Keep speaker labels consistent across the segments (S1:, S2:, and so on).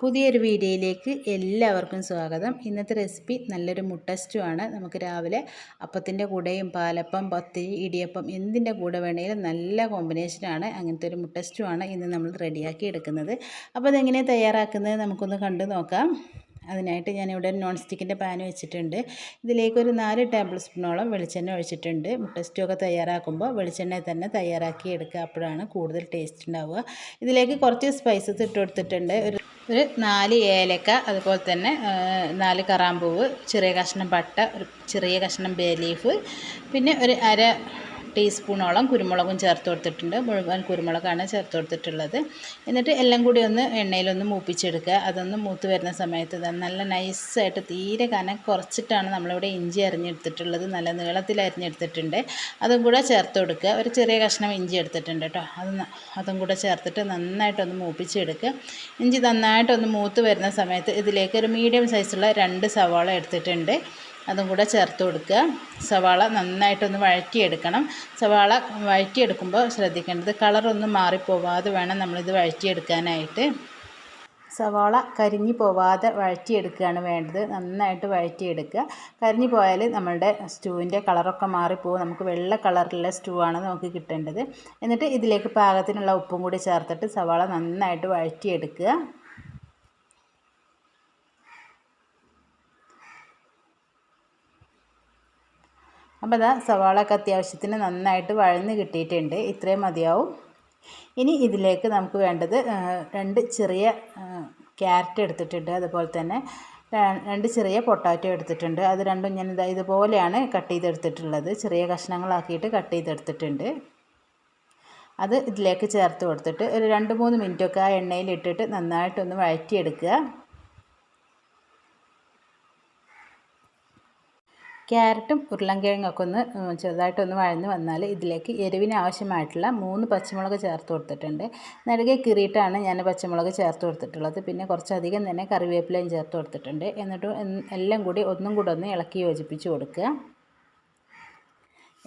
S1: പുതിയൊരു വീഡിയോയിലേക്ക് എല്ലാവർക്കും സ്വാഗതം. ഇന്നത്തെ റെസിപ്പി നല്ലൊരു മുട്ട സ്റ്റൂ ആണ് നമുക്ക് രാവിലെ അപ്പത്തിന്റെ കൂടെയും പാലപ്പം പത്തിരി ഇടിയപ്പം എന്തിന്റെ കൂടെ വേണമെങ്കിലും നല്ല കോമ്പിനേഷനാണ് അങ്ങനത്തെ ഒരു മുട്ട സ്റ്റൂ ആണ് ഇന്ന് നമ്മൾ റെഡിയാക്കി എടുക്കുന്നത്. അപ്പോൾ അതെങ്ങനെയാണ് തയ്യാറാക്കുന്നത് നമുക്കൊന്ന് കണ്ടു നോക്കാം. അതിനായിട്ട് ഞാനിവിടെ നോൺ സ്റ്റിക്കിന്റെ പാൻ വെച്ചിട്ടുണ്ട്. ഇതിലേക്ക് ഒരു നാല് ടേബിൾ സ്പൂണോളം വെളിച്ചെണ്ണ ഒഴിച്ചിട്ടുണ്ട്. മുട്ട സ്റ്റൂ ഒക്കെ തയ്യാറാക്കുമ്പോൾ വെളിച്ചെണ്ണ തന്നെ തയ്യാറാക്കി എടുക്കുക. അപ്പോഴാണ് കൂടുതൽ ടേസ്റ്റ് ഉണ്ടാവുക. ഇതിലേക്ക് കുറച്ച് സ്പൈസസ് ഇട്ട് കൊടുത്തിട്ടുണ്ട്. ഒരു ഒരു നാല് ഏലക്ക അതുപോലെ തന്നെ നാല് കറാമ്പൂവ് ചെറിയ കഷ്ണം പട്ട ഒരു ചെറിയ കഷ്ണം ബേ ലീഫ് പിന്നെ ഒരു അര ടീസ്പൂണോളം കുരുമുളകും ചേർത്ത് കൊടുത്തിട്ടുണ്ട്. മുഴുവൻ കുരുമുളകാണ് ചേർത്ത് കൊടുത്തിട്ടുള്ളത്. എന്നിട്ട് എല്ലാം കൂടി ഒന്ന് എണ്ണയിലൊന്ന് മൂപ്പിച്ചെടുക്കുക. അതൊന്ന് മൂത്ത് വരുന്ന സമയത്ത് നല്ല നൈസായിട്ട് തീരെ കനം കുറച്ചിട്ടാണ് നമ്മളിവിടെ ഇഞ്ചി അരിഞ്ഞെടുത്തിട്ടുള്ളത്. നല്ല നീളത്തിൽ അരിഞ്ഞെടുത്തിട്ടുണ്ട്. അതും കൂടെ ചേർത്ത് കൊടുക്കുക. ഒരു ചെറിയ കഷ്ണം ഇഞ്ചി എടുത്തിട്ടുണ്ട് കേട്ടോ. അത് അതും കൂടെ ചേർത്തിട്ട് നന്നായിട്ടൊന്ന് മൂപ്പിച്ചെടുക്കുക. ഇഞ്ചി നന്നായിട്ടൊന്ന് മൂത്ത് വരുന്ന സമയത്ത് ഇതിലേക്ക് ഒരു മീഡിയം സൈസുള്ള രണ്ട് സവാള എടുത്തിട്ടുണ്ട്. അതും കൂടെ ചേർത്ത് കൊടുക്കുക. സവാള നന്നായിട്ടൊന്ന് വഴറ്റിയെടുക്കണം. സവാള വഴറ്റിയെടുക്കുമ്പോൾ ശ്രദ്ധിക്കേണ്ടത് കളറൊന്നും മാറിപ്പോവാതെ വേണം നമ്മളിത് വഴറ്റിയെടുക്കാനായിട്ട്. സവാള കരിഞ്ഞു പോവാതെ വഴറ്റിയെടുക്കുകയാണ് വേണ്ടത്. നന്നായിട്ട് വഴറ്റിയെടുക്കുക. കരിഞ്ഞു പോയാൽ നമ്മളുടെ സ്റ്റൂവിന്റെ കളറൊക്കെ മാറിപ്പോവും. നമുക്ക് വെള്ള കളറിലുള്ള സ്റ്റൂ ആണ് നമുക്ക് കിട്ടേണ്ടത്. എന്നിട്ട് ഇതിലേക്ക് പാകത്തിനുള്ള ഉപ്പും കൂടി ചേർത്തിട്ട് സവാള നന്നായിട്ട് വഴറ്റിയെടുക്കുക. അപ്പോൾ അതാ സവാളൊക്കെ അത്യാവശ്യത്തിന് നന്നായിട്ട് വഴന്ന് കിട്ടിയിട്ടുണ്ട്. ഇത്രയും മതിയാവും. ഇനി ഇതിലേക്ക് നമുക്ക് വേണ്ടത് രണ്ട് ചെറിയ ക്യാരറ്റ് എടുത്തിട്ടുണ്ട്. അതുപോലെ തന്നെ രണ്ട് ചെറിയ പൊട്ടാറ്റോ എടുത്തിട്ടുണ്ട്. അത് രണ്ടും ഞാൻ ഇതാ ഇതുപോലെയാണ് കട്ട് ചെയ്തെടുത്തിട്ടുള്ളത്. ചെറിയ കഷ്ണങ്ങളാക്കിയിട്ട് കട്ട് ചെയ്തെടുത്തിട്ടുണ്ട്. അത് ഇതിലേക്ക് ചേർത്ത് കൊടുത്തിട്ട് ഒരു രണ്ട് മൂന്ന് മിനിറ്റൊക്കെ ആ എണ്ണയിൽ ഇട്ടിട്ട് നന്നായിട്ടൊന്ന് വഴറ്റിയെടുക്കുക. ക്യാരറ്റും ഉരുളൻകിഴങ്ങൊക്കെ ഒന്ന് ചെറുതായിട്ടൊന്ന് വഴന്ന് വന്നാൽ ഇതിലേക്ക് എരിവിന് ആവശ്യമായിട്ടുള്ള മൂന്ന് പച്ചമുളക് ചേർത്ത് കൊടുത്തിട്ടുണ്ട്. നടുകെ കീറിയിട്ടാണ് ഞാൻ പച്ചമുളക് ചേർത്ത് കൊടുത്തിട്ടുള്ളത്. പിന്നെ കുറച്ചധികം തന്നെ കറിവേപ്പിലയും ചേർത്ത് കൊടുത്തിട്ടുണ്ട്. എന്നിട്ട് എല്ലാം കൂടി ഒന്നും കൂടെ ഒന്ന് ഇളക്കി യോജിപ്പിച്ച് കൊടുക്കുക.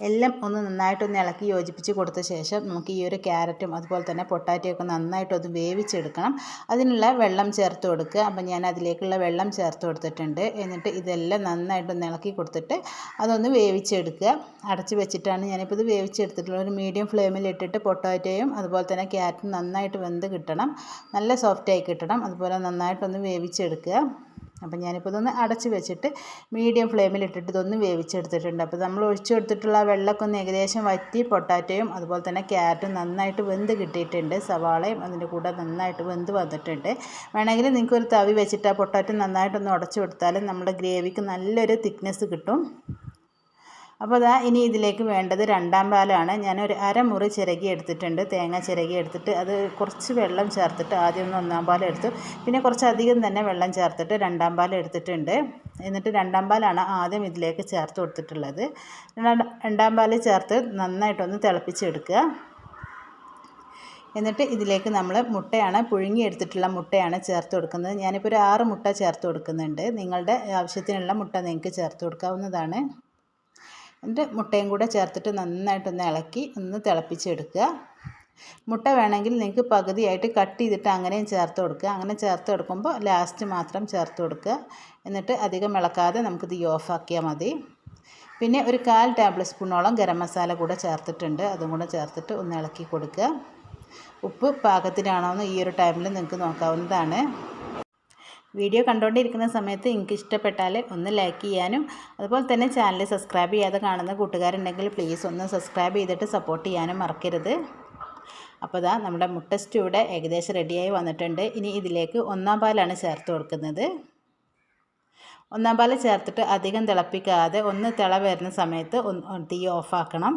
S1: എല്ലാം ഒന്ന് നന്നായിട്ടൊന്ന് ഇളക്കി യോജിപ്പിച്ച് കൊടുത്ത ശേഷം നമുക്ക് ഈ ഒരു ക്യാരറ്റും അതുപോലെ തന്നെ പൊട്ടാറ്റയൊക്കെ നന്നായിട്ടൊന്ന് വേവിച്ചെടുക്കണം. അതിനുള്ള വെള്ളം ചേർത്ത് കൊടുക്കുക. അപ്പം ഞാൻ അതിലേക്കുള്ള വെള്ളം ചേർത്ത് കൊടുത്തിട്ടുണ്ട്. എന്നിട്ട് ഇതെല്ലാം നന്നായിട്ടൊന്ന് ഇളക്കി കൊടുത്തിട്ട് അതൊന്ന് വേവിച്ചെടുക്കുക. അടച്ച് വെച്ചിട്ടാണ് ഞാനിപ്പോൾ ഇത് വേവിച്ചെടുത്തിട്ടുള്ളത്. ഒരു മീഡിയം ഫ്ലെയിമിൽ ഇട്ടിട്ട് പൊട്ടാറ്റോയും അതുപോലെ തന്നെ ക്യാരറ്റും നന്നായിട്ട് വെന്ത് കിട്ടണം. നല്ല സോഫ്റ്റായി കിട്ടണം. അതുപോലെ നന്നായിട്ടൊന്ന് വേവിച്ചെടുക്കുക. അപ്പം ഞാനിപ്പോൾ ഇതൊന്ന് അടച്ച് വെച്ചിട്ട് മീഡിയം ഫ്ലെയിമിൽ ഇട്ടിട്ട് ഇതൊന്ന് വേവിച്ചെടുത്തിട്ടുണ്ട്. അപ്പോൾ നമ്മൾ ഒഴിച്ചു കൊടുത്തിട്ടുള്ള വെള്ളമൊക്കെ ഒന്ന് ഏകദേശം വറ്റി പൊട്ടാറ്റയും അതുപോലെ തന്നെ ക്യാരറ്റും നന്നായിട്ട് വെന്ത് കിട്ടിയിട്ടുണ്ട്. സവാളയും അതിന്റെ കൂടെ നന്നായിട്ട് വെന്ത് വന്നിട്ടുണ്ട്. വേണമെങ്കിൽ നിങ്ങൾക്ക് ഒരു തവി വെച്ചിട്ട് ആ പൊട്ടാറ്റോ നന്നായിട്ടൊന്ന് ഉടച്ചു കൊടുത്താലും നമ്മുടെ ഗ്രേവിക്ക് നല്ലൊരു തിക്നെസ് കിട്ടും. അപ്പോൾ അതാ ഇനി ഇതിലേക്ക് വേണ്ടത് രണ്ടാം പാലാണ്. ഞാനൊരു അരമുറി ചിരകി എടുത്തിട്ടുണ്ട്. തേങ്ങ ചിരകി എടുത്തിട്ട് അത് കുറച്ച് വെള്ളം ചേർത്തിട്ട് ആദ്യം ഒന്ന് ഒന്നാം പാൽ എടുത്തു. പിന്നെ കുറച്ചധികം തന്നെ വെള്ളം ചേർത്തിട്ട് രണ്ടാം പാൽ എടുത്തിട്ടുണ്ട്. എന്നിട്ട് രണ്ടാം പാലാണ് ആദ്യം ഇതിലേക്ക് ചേർത്ത് കൊടുത്തിട്ടുള്ളത്. രണ്ടാം പാൽ ചേർത്ത് നന്നായിട്ടൊന്ന് തിളപ്പിച്ചെടുക്കുക എന്നിട്ട് ഇതിലേക്ക് നമ്മൾ മുട്ടയാണ് പുഴുങ്ങി എടുത്തിട്ടുള്ള മുട്ടയാണ് ചേർത്ത് കൊടുക്കുന്നത്. ഞാനിപ്പോൾ ഒരു ആറ് മുട്ട ചേർത്ത് കൊടുക്കുന്നുണ്ട്. നിങ്ങളുടെ ആവശ്യത്തിനുള്ള മുട്ട നിങ്ങൾക്ക് ചേർത്ത് കൊടുക്കാവുന്നതാണ്. എന്നിട്ട് മുട്ടയും കൂടെ ചേർത്തിട്ട് നന്നായിട്ടൊന്ന് ഇളക്കി ഒന്ന് തിളപ്പിച്ചെടുക്കുക. മുട്ട വേണമെങ്കിൽ നിങ്ങൾക്ക് പകുതിയായിട്ട് കട്ട് ചെയ്തിട്ട് അങ്ങനെയും ചേർത്ത് കൊടുക്കുക. അങ്ങനെ ചേർത്ത് കൊടുക്കുമ്പോൾ ലാസ്റ്റ് മാത്രം ചേർത്ത് കൊടുക്കുക. എന്നിട്ട് അധികം ഇളക്കാതെ നമുക്കിത് ഓഫാക്കിയാൽ മതി. പിന്നെ ഒരു കാൽ ടേബിൾ സ്പൂണോളം ഗരം മസാല കൂടെ ചേർത്തിട്ടുണ്ട്. അതും കൂടെ ചേർത്തിട്ട് ഒന്ന് ഇളക്കി കൊടുക്കുക. ഉപ്പ് പാകത്തിനാണോ എന്ന് ഈ ഒരു ടൈമിൽ നിങ്ങൾക്ക് നോക്കാവുന്നതാണ്. വീഡിയോ കണ്ടുകൊണ്ടിരിക്കുന്ന സമയത്ത് നിങ്ങൾക്ക് ഇഷ്ടപ്പെട്ടാൽ ഒന്ന് ലൈക്ക് ചെയ്യാനും അതുപോലെ തന്നെ ചാനൽ സബ്സ്ക്രൈബ് ചെയ്യാതെ കാണുന്ന കൂട്ടുകാരുണ്ടെങ്കിൽ പ്ലീസ് ഒന്ന് സബ്സ്ക്രൈബ് ചെയ്തിട്ട് സപ്പോർട്ട് ചെയ്യാനും മറക്കരുത്. അപ്പോൾ ഇതാ നമ്മുടെ മുട്ട സ്റ്റൂടെ ഏകദേശം റെഡിയായി വന്നിട്ടുണ്ട്. ഇനി ഇതിലേക്ക് ഒന്നാം പാലാണ് ചേർത്ത് കൊടുക്കുന്നത്. ഒന്നാം പാൽ ചേർത്തിട്ട് അധികം തിളപ്പിക്കാതെ ഒന്ന് തിള വരുന്ന സമയത്ത് തീ ഓഫാക്കണം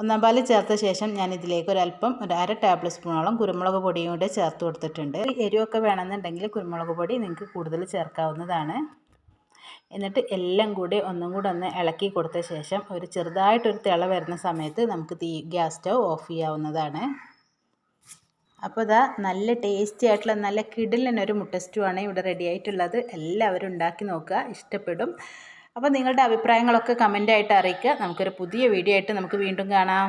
S1: ഒന്നാം പാൽ ചേർത്ത ശേഷം ഞാൻ ഇതിലേക്ക് ഒരല്പം ഒരു അര ടേബിൾ സ്പൂണോളം കുരുമുളക് പൊടിയും കൂടെ ചേർത്ത് കൊടുത്തിട്ടുണ്ട്. എരിവൊക്കെ വേണമെന്നുണ്ടെങ്കിൽ കുരുമുളക് പൊടി നിങ്ങൾക്ക് കൂടുതൽ ചേർക്കാവുന്നതാണ്. എന്നിട്ട് എല്ലാം കൂടി ഒന്നും കൂടെ ഒന്ന് ഇളക്കി കൊടുത്ത ശേഷം ഒരു ചെറുതായിട്ടൊരു തിള വരുന്ന സമയത്ത് നമുക്ക് തീ ഗ്യാസ് സ്റ്റവ് ഓഫ് ചെയ്യാവുന്നതാണ്. അപ്പോൾ ഇതാ നല്ല ടേസ്റ്റി ആയിട്ടുള്ള നല്ല കിടിലനൊരു മുട്ട സ്റ്റൂ ആണ് ഇവിടെ റെഡി ആയിട്ടുള്ളത്. എല്ലാവരും ഉണ്ടാക്കി നോക്കുക. ഇഷ്ടപ്പെടും. അപ്പോൾ നിങ്ങളുടെ അഭിപ്രായങ്ങളൊക്കെ കമന്റായിട്ട് അറിയിക്കുക. നമുക്കൊരു പുതിയ വീഡിയോ ആയിട്ട് നമുക്ക് വീണ്ടും കാണാം.